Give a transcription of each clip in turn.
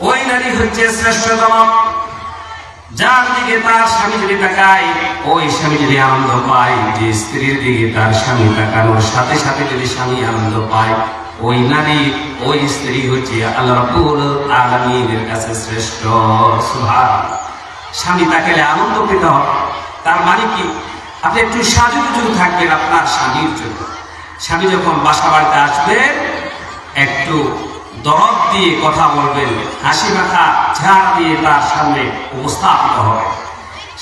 ওই নারী হচ্ছে শ্রেষ্ঠতম। যার দিকে তার স্বামী যদি তাকায়, ওই স্বামী যদি আনন্দ পায়, যে স্ত্রীর দিকে তার স্বামী তাকানোর সাথে সাথে যদি স্বামী আনন্দ পায়, ওই নারী, ওই স্ত্রী হচ্ছে আল্লাহ রাব্বুল কাছে শ্রেষ্ঠ। সুবহান স্বামী তাকালে আনন্দ পেতে হবে। তার মানে কি? আপনি একটু সাজুগুজু থাকবেন আপনার স্বামীর জন্য। স্বামী যখন বাসা বাড়িতে আসবে, একটু দরদ দিয়ে কথা বলবেন, হাসি মাখা ঝাড় দিয়ে তার সামনে উপস্থাপিত হবে।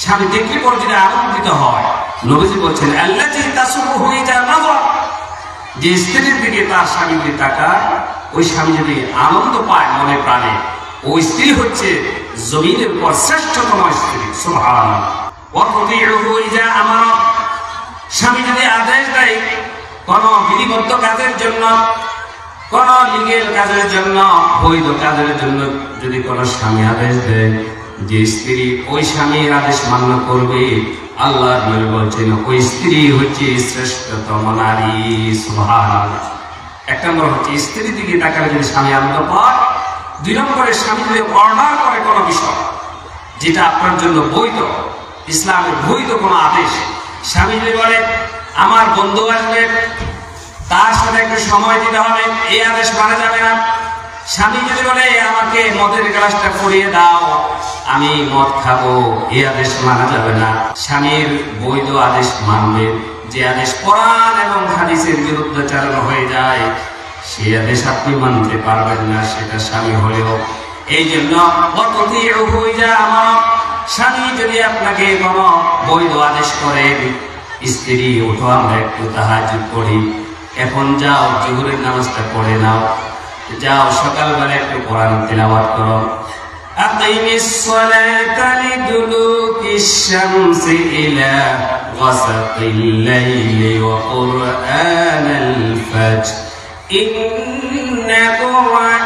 স্বামী দেখলে পর যদি আনন্দিত হয়। নবীজি বলছেন আল্লাহ হয়ে যায় যে স্ত্রীর দিকে তার স্বামী যদি তাকায়, ওই স্বামী যদি আনন্দ পায় মনে প্রাণে, ওই স্ত্রী হচ্ছে জমিনের উপর শ্রেষ্ঠতম স্ত্রী। আমারা স্বামী যদি আদেশ দেয় কোন বিধিবদ্ধ কাজের জন্য কোন লিগেল কাজের জন্য বৈধ কাজের জন্য যদি কোন স্বামী আদেশ দেয়, যে স্ত্রী ওই স্বামীর আদেশ মান্য করবে, আল্লাহ বলছেন, ওই স্ত্রী হচ্ছে শ্রেষ্ঠতম নারী এক নম্বর হচ্ছে স্ত্রীর দিকে তাকালে যদি স্বামী আনন্দ পায়, দুই নম্বরে স্বামী যদি অর্ডার করে কোনো বিষয়, যেটা আপনার জন্য বৈধ ইসলামের বৈধ কোনো আদেশ, স্বামী যদি বলে, আমার বন্ধু আসবে তার সাথে একটু সময় দিতে হবে, এই আদেশ মানা যাবে না। স্বামী যদি বলে, আমাকে মদের গ্লাসটা পরিয়ে দাও, আমি মদ খাব এ আদেশ মানা যাবে না। স্বামীর বৈধ আদেশ মানবে। যে আদেশ কোরআন এবং হাদিসের বিরুদ্ধে চালানো হয়ে যায়, সেই আদেশ আপনি মানতে পারবেন না, সেটা স্বামী হলেও। এই জন্য আমার। স্বামী যদি আপনাকে কোনো বৈধ আদেশ করেন স্ত্রী, ওঠো, আমরা একটু তাহাজ পড়ি। এখন যাও জোহরের নামাজটা পড়ে নাও যাও সকালবেলা একটু কোরআন তেলাওয়াত করো أقم الصلاة لدلوك الشمس إلى غسق الليل وقرآن الفجر إن قرآن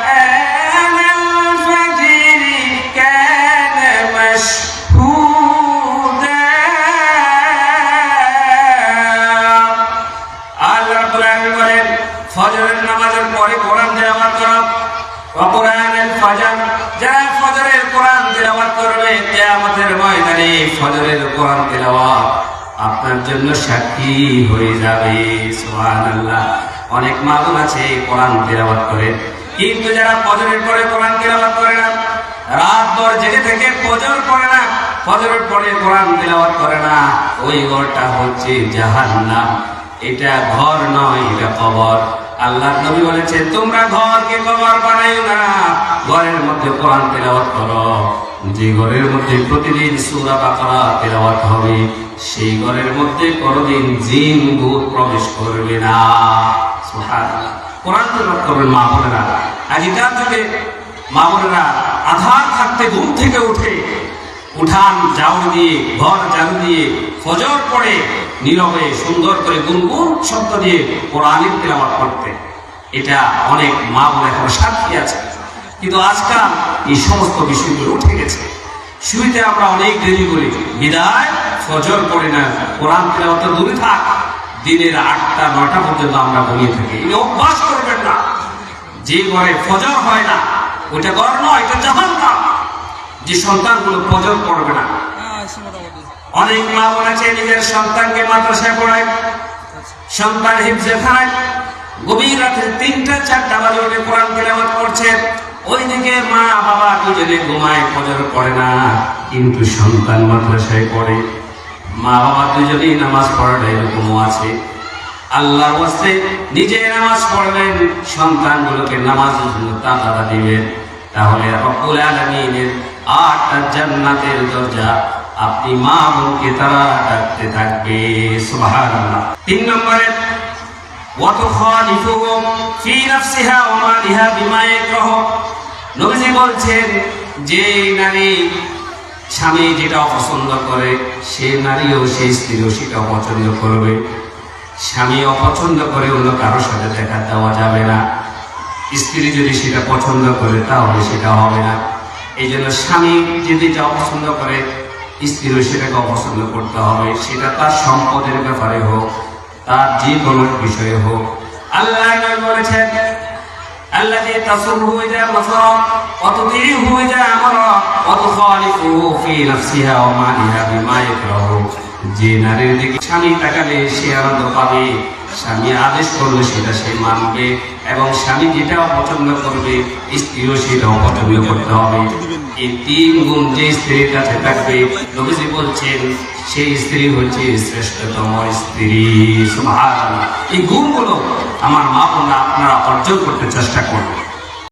করবে কিয়ামতের ময়দানে ফজরের কোরআন তেলাওয়াত আপনার জন্য সাক্ষী হয়ে যাবে, সুবহানাল্লাহ। অনেক মালুম আছে কোরআন তেলাওয়াত করে। কিন্তু যারা ফজরের পরে কোরআন তেলাওয়াত করে না, রাত ভর জেগে থেকে ফজর পড়ে না, ফজরের পরে কোরআন তেলাওয়াত করে না, ওই ঘরটা হচ্ছে জাহান্নাম। এটা ঘর নয় আল্লাহ নবী বলেছে তোমরা ঘরকে কবর বানাইও না, ঘরের মধ্যে কোরআন তেলাওয়াত করো। যে ঘরের মধ্যে প্রতিদিন সূরা বাকারা তেলাওয়াত হবে, সেই ঘরের মধ্যে কোনোদিন জিন ভূত প্রবেশ করবে না। সুবহানাল্লাহ। কোরআন তেলাওয়াত করবেন মা বোনেরা। আগেকার যুগে মা বোনেরা আধার থাকতে ঘুম থেকে উঠে উঠান জাউর দিয়ে, ঘর ঝাড়ু দিয়ে, ফজর পড়ে নীরবে সুন্দর করে গুনগুন শব্দ দিয়ে কোরআনের তেলাওয়াত করতে। এটা অনেক মা বলে এখন সাক্ষী আছে। কিন্তু আজকাল এই সমস্ত বিষয়গুলো উঠে গেছে। শুরুতে আমরা অনেক দেরি করি বিদায়, ফজর পড়ে না, কোরআন তেলাওয়াত তো দূরে থাক, দিনের আটটা নটা পর্যন্ত আমরা ঘুমিয়ে থাকি। এই অভ্যাস করবেন না। যে ঘরে ফজর হয় না, ওইটা ঘর নয়, এটা জাহান্নাম। যে সন্তানগুলো ফজর পড়বে না। অনেক মা বোন আছে নিজের সন্তানকে মাদ্রাসায় পড়ায় সন্তান হিফজে খায় গভীর রাতে তিনটা চারটা বাজে উঠে কোরআন তেলাওয়াত করছে। ওইদিকে মা বাবা দুজনে ঘুমায় ফজর পড়ে না কিন্তু সন্তান মাদ্রাসায় পড়ে। মা বাবা দুজনেই নামাজ পড়াটা এরকমও আছে। আল্লাহ ওয়াস্তে নিজে নামাজ পড়বেন সন্তানগুলোকে নামাজের জন্য তাগাদা দিবেন। তাহলে রব্বুল আলামিনের আটটা জান্নাতের দরজা আপনি মা বোনকে তারা ডাকতে থাকবে। সুবহানাল্লাহ। তিন নম্বরে, ওয়াতুখালিফুহুম ফি নাফসিহা ওয়া মালিহা বিমা ইয়াকরাহু। নবীজি বলছেন, যে নারী স্বামী যেটা অপছন্দ করে, সে নারীও সেই স্ত্রীও সেটা অপছন্দ করবে। স্বামী অপছন্দ করে অন্য কারোর সাথে দেখা দেওয়া যাবে না। স্ত্রী যদি সেটা পছন্দ করে, তাহলে সেটা হবে না। এই জন্য স্বামী যদি যা অপছন্দ করে স্ত্রীও সেটাকে অপছন্দ করতে হবে। সেটা তার সম্পদের ব্যাপারে হোক, তার যে কোনো বিষয়ে হোক। আল্লাহ বলেছেন, আল্লাহ যে হয়ে যায় অত দেরি হয়ে যায় আমার যে সে আনন্দ পাবে, স্বামী আদেশ করলে সেটা সে মানবে। এবং স্বামী যেটা অপছন্দ করবে, স্ত্রীও সেটা অপছন্দ করতে হবে। এই তিন গুণ যে স্ত্রীর কাছে থাকবে, নবীজি বলছেন, সেই স্ত্রী হচ্ছে শ্রেষ্ঠতম স্ত্রী। এই গুণগুলো আমার মা বোনা আপনারা অর্জন করতে চেষ্টা করবেন